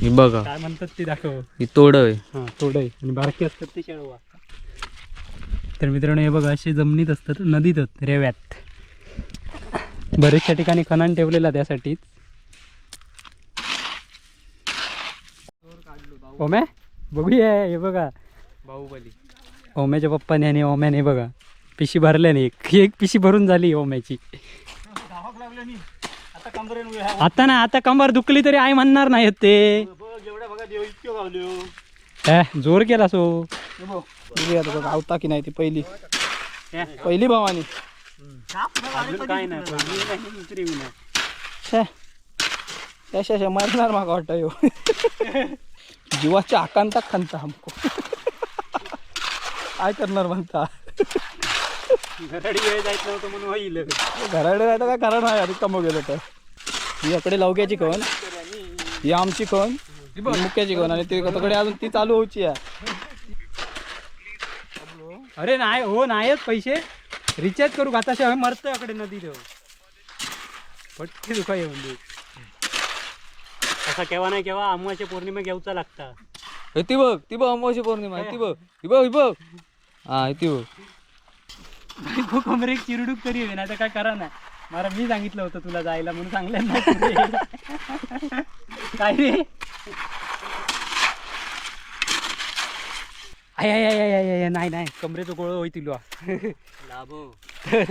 ही बघा. काय म्हणतात ते दाखव. ही तोड आहे. हां तोडय आणि बारकी असतात ते शेळवा तर मित्रांनो हे बघा असे जमिनीत असतात नदीतच रेव्यात. बरेचशा ठिकाणी खणान ठेवलेला त्यासाठीच ओम्या बघूया हे बघा. बाहुबली. ओम्याच्या पप्पाने आणि ओम्याने बघा. पिशी भरल्याने एक एक पिशी भरून झाली ओम्याची. आता ना आता कंबर दुखली तरी आई म्हणणार नाही ते. ए, जोर केला सो. आता आवता की नाही ती पहिली. पहिली भवानी. काय नाही मरणार मागा वाटतं यो. जीवाच्या आकांता खांता हमको. काय करणार म्हणता? घराडी वेळ जायचं नव्हतं म्हणून घराकडे जायचं काय कारण आहे आधी कमव गेलं तर. ही इकडे लवक्याची कण. ही आमची कण ही मुक्याची कण आणि ती तिकडे अजून ती चालू होऊची आहे. अरे नाही हो नाहीच पैसे. रिचार्ज करू आता शिवाय मरतोय अकडे नदी देऊ. पटकी दुखा येऊन दे असा केव्हा नाही केव्हा अमावाच्या पौर्णिमा घेऊचा लागता हे ती बघ ती बघ अमावशी पौर्णिमा आहे, ती बघ ही बघ ही बघ. हा ती बघ. खूप कमरे एक चिरडूक तरी नाही तर काय करा नाही मला मी सांगितलं होतं तुला जायला म्हणून सांगलं नाही काय रे? आय आय आय आय आय आय, नाही नाही. कमरेचं गोळ होईल तर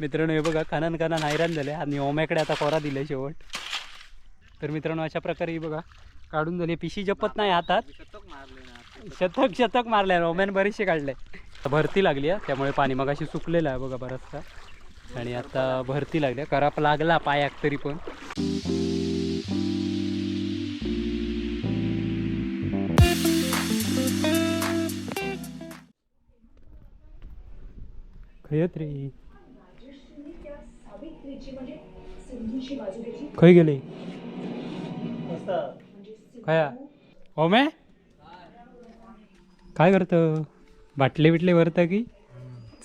मित्रांनो हे बघा कानान कानान हैराण झाले. आणि ओम्याकडे आता कोरा दिले शेवट. तर मित्रांनो अशा प्रकारे ही बघा काढून झाली. पिशी जपत नाही हातात. शतक शतक मारल्या. ओम्यान बरेचसे काढले. भरती लागली आहे त्यामुळे पाणी मग अशी सुकलेलं आहे बघा बराचसा. आणि आता भरती लागल्या. कराप लागला पायाक तरी पण. खयत रे खय गेले? खया. ओमे? काय करतो? बाटले बिटले भरतं की?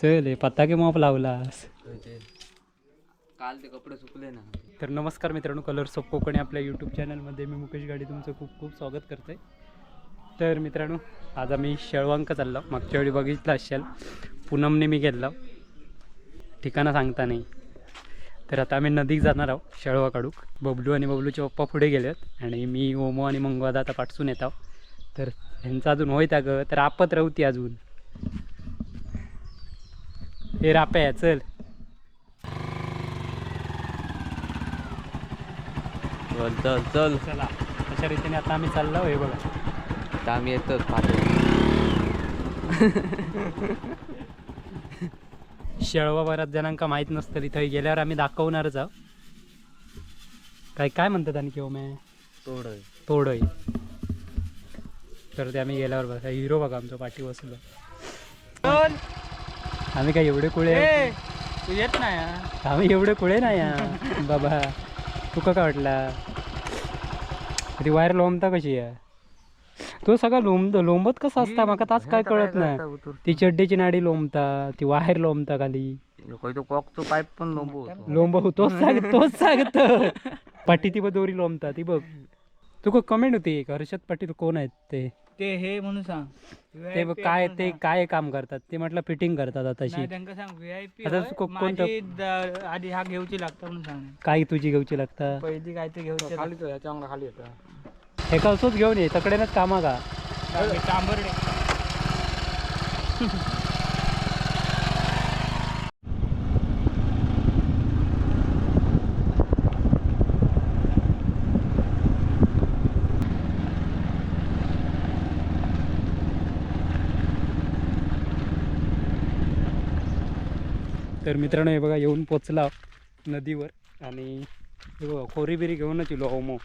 चल पत्ता के मॉप लावलास. काल ते कपडे सुकले ना. तर नमस्कार मित्रांनो कलर्स ऑफ कोकणी आपल्या यूट्यूब चॅनलमध्ये मी मुकेश गाडी तुमचं खूप खूप स्वागत करते तर मित्रांनो आज आम्ही शेळवांक चाललो. मागच्या वेळी बघितलं असेल पूनमने मी गेलो ठिकाणं सांगता नाही. तर आता आम्ही नदीक जाणार आहोत शेळवा काढूक. बबलू आणि बबलूचे पप्पा पुढे गेलेत आणि मी ओमो आणि मंगवादा आता पाठसून येत आहोत. तर ह्यांचा अजून होईत ग तर आपत राहू ती अजून. हे राप्या चल. चल चल चल. चला. अशा रीतीने आता आम्ही चाललो हे बघा. आता आम्ही येतोच पाहतो. शेळवा बऱ्याच जणांका माहीत नसतं इथं गेल्यावर आम्ही दाखवणारच आहोत काय काय म्हणतात आणखी ओमे तोड तोडय. तर ते आम्ही गेल्यावर बघा हिरो बघा आमचं पाठी बसलो. आम्ही काय एवढे कुळे तू येत नाही आम्ही एवढे कुळे नाही. बाबा तुका काय वाटला? ती वायर लोंबता कशी आहे? तो सगळा लोंब लोंबत कसा असता? माका ताच काय कळत नाही. ती चड्डीची नाडी लोंबता ती वायर लोंबता खाली. तो कॉकचो पाईप पण लोंबू लोंब तोच सांग तोच सांगत. पाटी ती बघ दोरी लोंबता ती बघ. तुका कमेंट होती? एक हर्षद पाटील कोण आहेत ते? ते हे म्हणून सांग. ते काय ते काय काम करतात? ते म्हटलं फिटिंग करतात आताशी त्यांना सांग व्हीआयपी आता को- कोणतं? आधी हा घेऊची लागतं म्हणून सांग. काय तुझी घेऊची लागता? पहिली काय ते घेऊची खाली तो याच्या खाली होता हे का असंच घेऊन ये तकडेनच कामा का तांबरडे. तर मित्रांनो हे बघा येऊन पोचला नदीवर. आणि हे बघा घेऊनच येलो ओमो.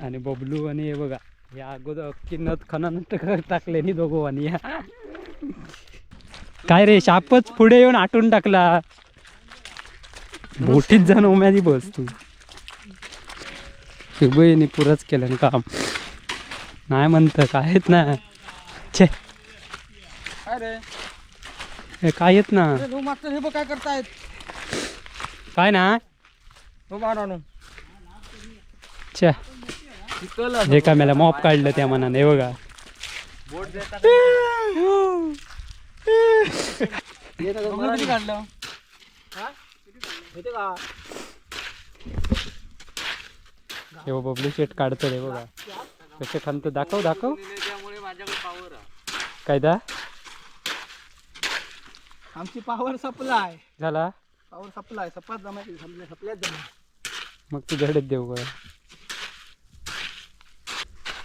आणि बबलू आणि हे बघा या अगोदर अख्खी नद खनानंत टाकले नि दोघो आणि या. काय रे शापच पुढे येऊन आटून टाकला. मोठीच जण ओम्यादी बस तू. शिबईने पुरच केलं ना काम. नाही म्हणतं काय ना छे. अरे हे काय येत ना? तू मागचं हे बघ काय करतायत. काय ना? हो मारा च्या चिखल हे का मला मॉप काढलं त्या मनाने हे बघा. किती काढलं? हे बघ बबलू शेट काढतो रे बघा. कसे खांतो दाखव दाखव. काय दा? आमची पॉवर सप्लाय झाला? पॉवर सप्लाय सपात जमायची समजा सप्लायच जमा. मग तू धडत देऊ का?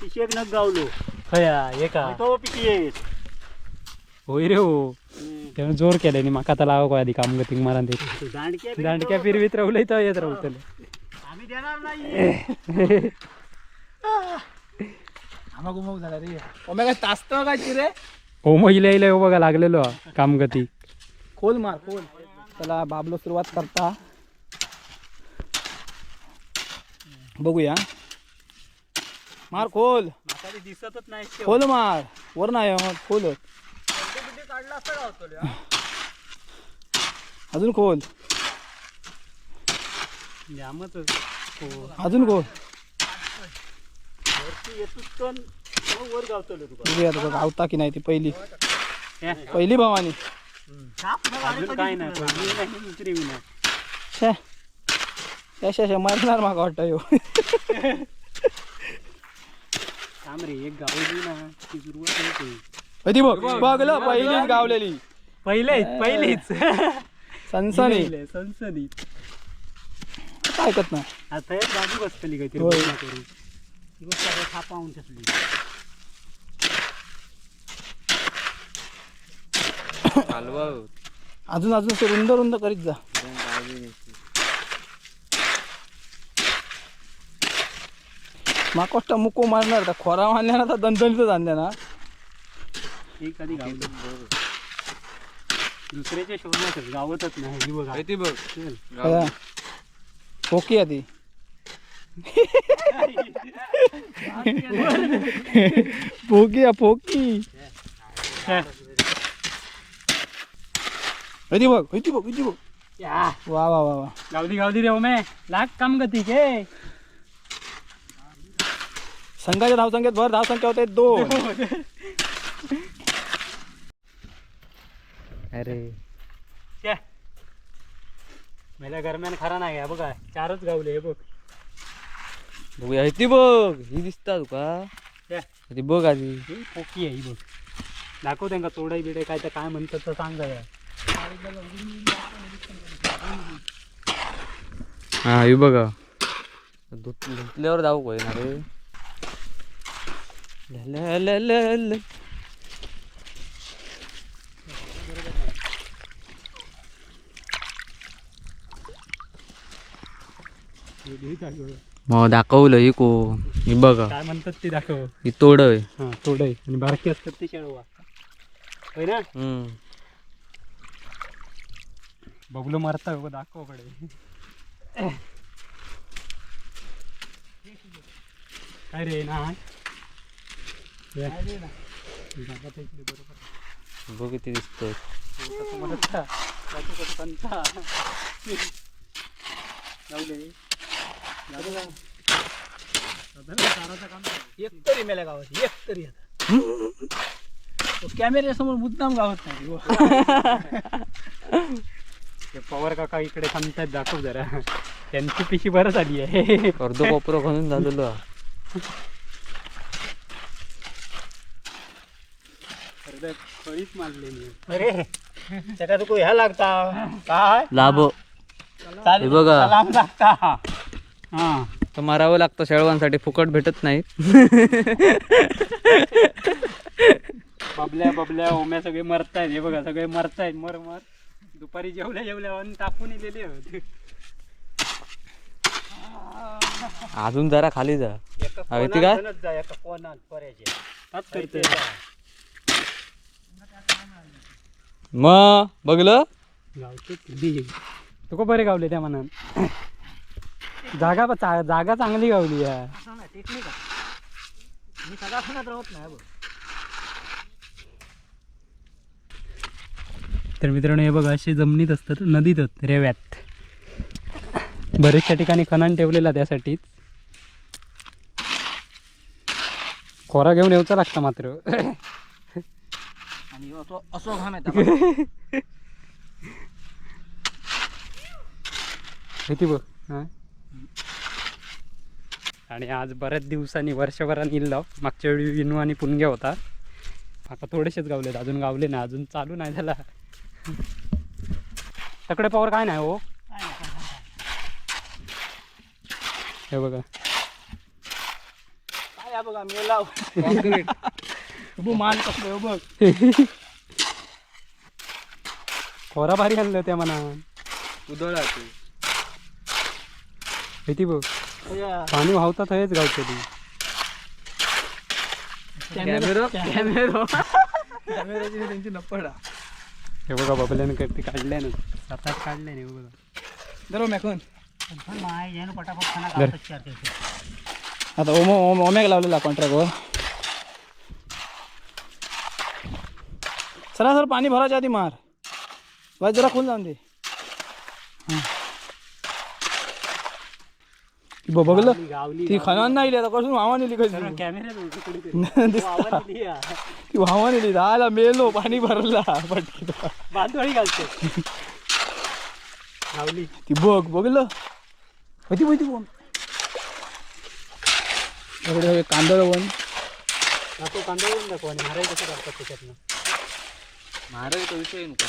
शेक नग गावलो. खया हे का? तो येस होय रे हो. त्यानं जोर केलाय नी माका आता लावा आधी काम गतिंग मारा ते दांडक्या दांडक्या फिरवीत राहुलय तर येत राहतले आम्ही देणार नाही. आम्हा झाला रे. ओमे काय तासत काय चिरे हो महिला येईल हो बघा लागलेलो हा, काम गती खोल मार खोल. चला बाबलो सुरुवात करता. बघूया. मार खोल. दिसतच नाही खोल मार. वर नाही खोल. अजून खोल. अजून खोल. बघूया गावता की नाही ती पहिली. पहिली भवानी. अजून काय नाही पहिली नाही दुसरी बी नाही छे. यश मारणार माका वाटतं यो. थांब रे एक गावली ना ती सुरुवात होते. कधी बघ बघलं पहिलीच गावलेली. पहिलेच पहिलीच. सनसनी. सनसनीत काय ऐकत नाही. आता एक बाजू बसतली काहीतरी होय. बोलणं करून ती गोष्ट आता थापावून ठेवली हलवा अजून अजून असं रुंद रुंद करीत जा. माकोष्टा मुको मारणार त्या खोरा मारल्या ना तर दणदणीतच आणल्या ना? कधी दुसऱ्याच्या शोधण्यातच गावतच नाही ही बघा. ती बघ. ती फोकी हे. इथे बघ इथे बघ इथे बघ. या. वा वा वा वा. गावली गावली रे ओमे. लाग काम गती घे संघाच्या धावसंख्येत भर धावसंख्या होते दोन. अरे. मेल्या दरम्यान खरा नाही आहे बघा. चारच गावले हे बघ. बघूया ती बघ. ही दिसता तुका हे. ती बघ आधी. ही पोकी आहे ही बघ. दाखव त्यांना तोडाई बिडे काय तर काय म्हणतात तर सांग जरा. हा ही बघा. धुत- धुतल्यावर जाऊ काय ना रे ल- ल- ल- ल- ल. घे दाखव. मग दाखवलं ही को. ही बघा. काय म्हणतात ते दाखव. ही तोडय हा तोडाई आणि बारकी असतात ते शेळवा होय ना? हम्म. बबलो मारता बघ दाखवकडे काय रे ना? बघ किती दिसतोय. एक तरी मेल्या गावात एक तरी कॅमेऱ्या समोर मुद्दाम गावात नाही पवार काका इकडे थांबतात दाखव जरा. त्यांची पिशी बरं झाली आहे. अर्ध कोपरं खणून झालेलो. हा. खळीच मारले मी. अरे त्याचा तू ह्या लागता. काय? लाभ हे बघा. लांब लागता. हा. तर मारावं लागतं शेळवांसाठी फुकट भेटत नाही. बबल्या बबल्या ओम्या सगळे मरतायत. हे बघा सगळे मरतायत. मर मर. दुपारी जेवल्या जेवल्या आणि टाकून दिलेले होते. अजून जरा खाली जा. ती करते मग बघलं? तुका बरे गावले त्या मनात जागा जागा चांगली गावली या मी सगळा खाण्यात राहत नाही बघ तर मित्रांनो हे बघा असे जमिनीत असतात नदीत रेव्यात. बरेचशा ठिकाणी खणान ठेवलेला त्यासाठीच खोरा घेऊन येऊचा लागता मात्र. आणि असं असं घाम येतात किती बघ आणि आज बऱ्याच दिवसांनी वर्षभराने इल्लो मागच्या वेळी विनू आणि पुणग्या होता. आता थोडेसेच गावलेत अजून गावले नाही अजून चालू नाही झाला. तकडे पावर काय नाही हो? हे बघा. काय आहे बघा मेला बघ मान कसलं आहे, बघ खोरा भारी आणलं त्या मना उधळा किती बघ. या. पाणी वाहतात हेच गावतली कॅमेरा कॅमेरा कॅमेराची त्यांची नपडा हे बघा बबल्यानं करते काढल्या ना. साताच काढल्या नाही बघा. धरो मॅकून. धर. आता ओमो ओम ओम्याक लावलेला कॉन्ट्रॅक्टवर सरा सर पाणी भरायच्या आधी मार. वाज जरा खोल जाऊन दे हां. ती ब- बघलं ती खनान नाही आता कसून वाहवा नेली कशी ती वाहवा नेली झाला मेलो पाणी भरला. पटकी बांधवळी घालते. ती बघ बघलं? होती होती कोण इकडे कांदळ वन. दाखव कांदा येऊन दाखव आणि मारायला कसं काढतात त्याच्यातनं? महाराज विषय नको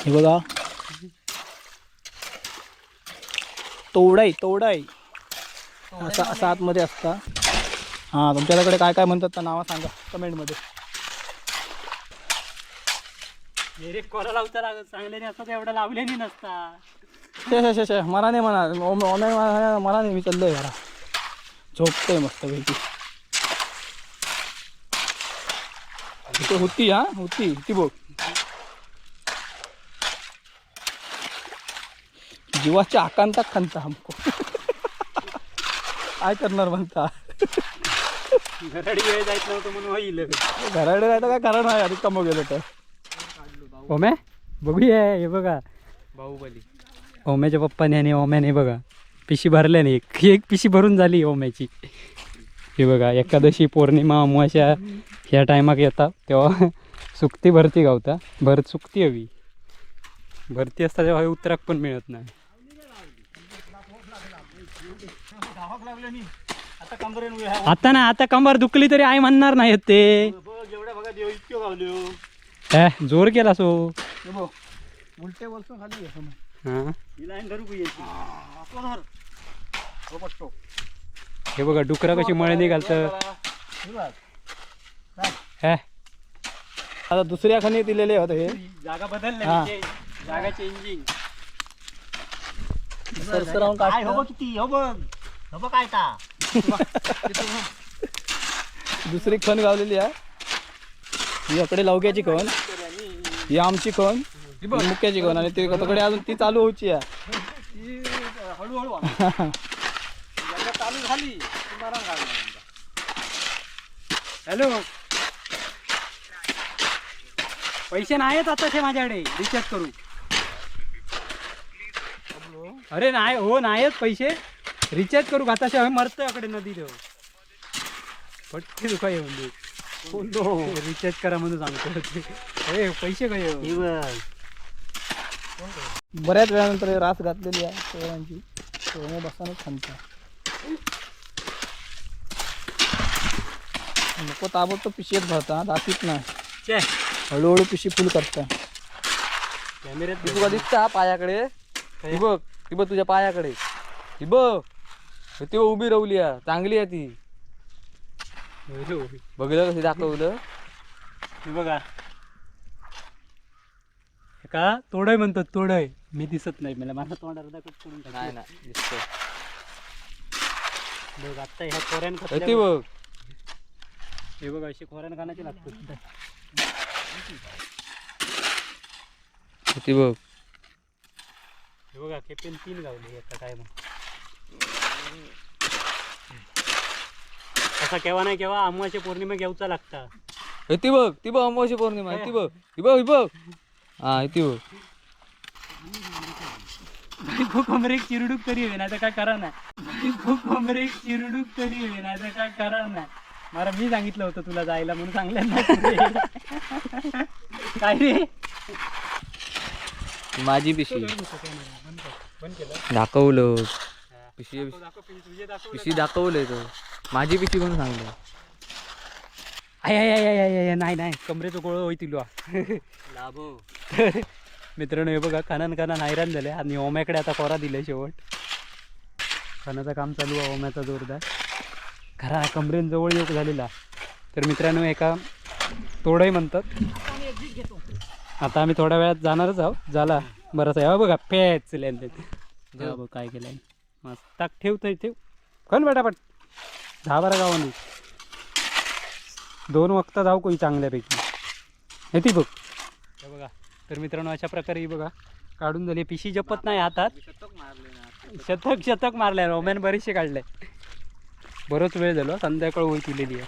हे बघा. तोडाई तोडाई. असा असा आतमध्ये असता. हां तुमच्याकडे काय काय म्हणतात त्या नावं सांगा कमेंटमध्ये. लावता लागत चांगल्याने असतात एवढा लावल्याने नसता. शे शे शे मला नाही म्हणा ओम्या मला नाही मी चाललोय घरा झोपतोय मस्त पैकी होती हा होती ती बघ. जीवाच्या आकांता खांता हमको. काय करणार म्हणता? घराडी वेळ जायच नव्हतं म्हणून होईल घराकडे जायचं काय कारण आहे? आधी कमव गेलं तर. ओम्या बघूया हे बघा. बाहुबली. ओम्याच्या पप्पाने आणि ओम्याने बघा. पिशी भरल्याने एक एक पिशी भरून झाली ओम्याची. हे बघा एकादशी पौर्णिमा अमावस्या ह्या टायमाक येतात तेव्हा सुकती भरती गावता. भरत सुकती हवी. भरती असता तेव्हा हे उतराक पण मिळत नाही. आता ना आता कंबर दुखली तरी आई म्हणणार नाही ते. हे, जोर केला सो हे बघ उलटे वरसून खाली समोर. हा. हे बघा डुकरा कशी मळणी घालतं हे आता दुसऱ्या खाणी दिलेले होते हे. जागा बदलली हा. जागा चेंजिंग काढतं. किती? हो बघ. बघ काय ता दुसरी खण गावलेली आहे. ही इकडे लवक्याची खण ही आमची खण ही मुक्याची खण आणि ती तिकडे अजून ती चालू होची आहे. हॅलो. पैसे नाहीत आताचे माझ्याकडे. रिचार्ज करू. अरे नाही हो नाहीत पैसे. रिचार्ज करू आताशे आम्ही मरतोय अकडे नदी देऊ पटके दुखा येऊन दे रिचार्ज करा म्हणून सांगतो ए पैसे काय येऊ ही बऱ्याच वेळानंतर रास घातलेली आहे शेळ्यांची शेळ्या बसतानाच खांता नको ताबडतोब पिशेत भरता दाखीत नाही. हळूहळू पिशी फुल करता. कॅमेऱ्यात ती तुला दिसता पायाकडे. बघ ती बघ तुझ्या पायाकडे. ती बघ. ती उभी राहली आहे चांगली आहे ती. बघितलं कशी दाखवलं? हे बघा. हे का? तोडय म्हणतात तोडय. मी दिसत नाही मला माझा तोंड अर्धा कट करून. नाही नाही दिसतंय. बघ आता ह्या खोऱ्यान ती खातल्या- बघ. हे बघा अशी खोऱ्यान खाण्याची लागतात ती बघ. हे बघा खेपेन तीन गावले एका टायमा असा केव्हा नाही केव्हा अमावास्या पौर्णिमा घेऊचा लागता. हे ती बघ ती बघ अमावस्या पौर्णिमा ती बघ ही बघ ही बघ. हा ही ती बघ. बायको कमरेक चिरडूक तरी हवे नाही तर काय करा नाही. बायको कमरेक चिरडूक तरी हवे नाही तर काय करा नाही. मला मी सांगितलं होतं तुला जायला म्हणून सांगलं नाही काय रे? माझी पिशी दाखवलं. पिशी पिशी दाखवलंय तो. माझी पिशी कोण सांगलं? आय आय आय आय आय नाही नाही. कमरेचं गोळ होई तिलो तर मित्रांनो हे बघा खानान खानान हैराण झाले. आणि ओम्याकडे आता कोरा दिले शेवट. खानाचं काम चालू आहे ओम्याचा जोरदार. खरा कमरेन जवळ येऊ झालेला. तर मित्रांनो एका तोडही म्हणतात. आता आम्ही थोड्या वेळात जाणारच आहोत. झाला. बरंच आहे. हा बघा पेच काय केलंय? मस्त. टाक ठेवतोय ठेव. खन पटापट. दहा बारा गावांनी. दोन वक्ता जाऊ कोणी चांगल्यापैकी. येते बघ. हे बघा. तर मित्रांनो अशा प्रकारे ही बघा. काढून झाली. पिशी जपत नाही हातात. शतक शतक मारले रोमॅन बरेचसे काढले. बरोच वेळ झालो. संध्याकाळ होई केलेली आहे.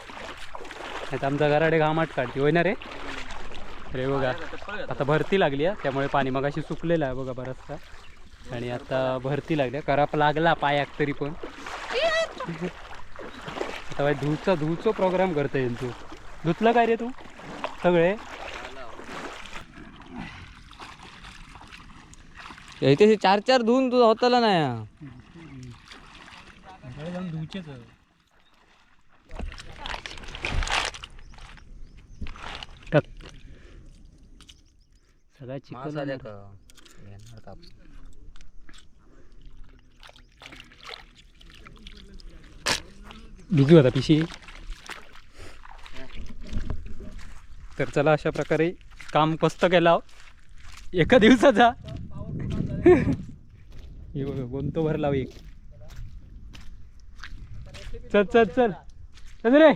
नाही तर आमचा घराडे घामाट काढते. होय ना रे? रे बघा. आता भरती लागली आहे. त्यामुळे पाणी मग अशी सुकलेलं आहे. बघा बराचसा. आणि आता भरती लागली आहे. कराप लागला पायाक तरी पण. आता बाई धूचा धूचो प्रोग्राम करता येईल तू. धुतलं काय रे तू? सगळे? इथे चार चार धुवून तुझा होताला नाही. हा. धुचेच सगळ्या चिकन दुखी होता पिशी. तर चला अशा प्रकारे काम पस्त केला एका दिवसाचा हे. बघा कोणतो भरला एक. चल चल चल. चल रे.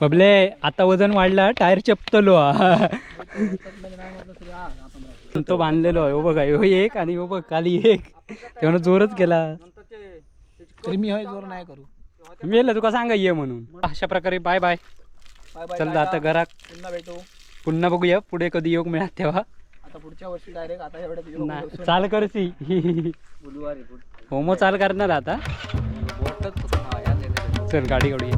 बबले आता वजन वाढला टायर चपतलो तो बांधलेलो आहे. हो बघा हो एक आणि हो बघ खाली एक. तेव्हा जोरच केला. तरी मी होय जोर नाही करू. मी तुका सांगा ये म्हणून. अशा प्रकारे बाय बाय. बाय बाय चल आता घरात. पुन्हा भेटू. पुन्हा बघूया पुढे कधी योग मिळात तेव्हा. आता पुढच्या वर्षी डायरेक्ट आता एवढ्या नाही, चाल करसी होमो चाल करणार आता. चल गाडी गाडी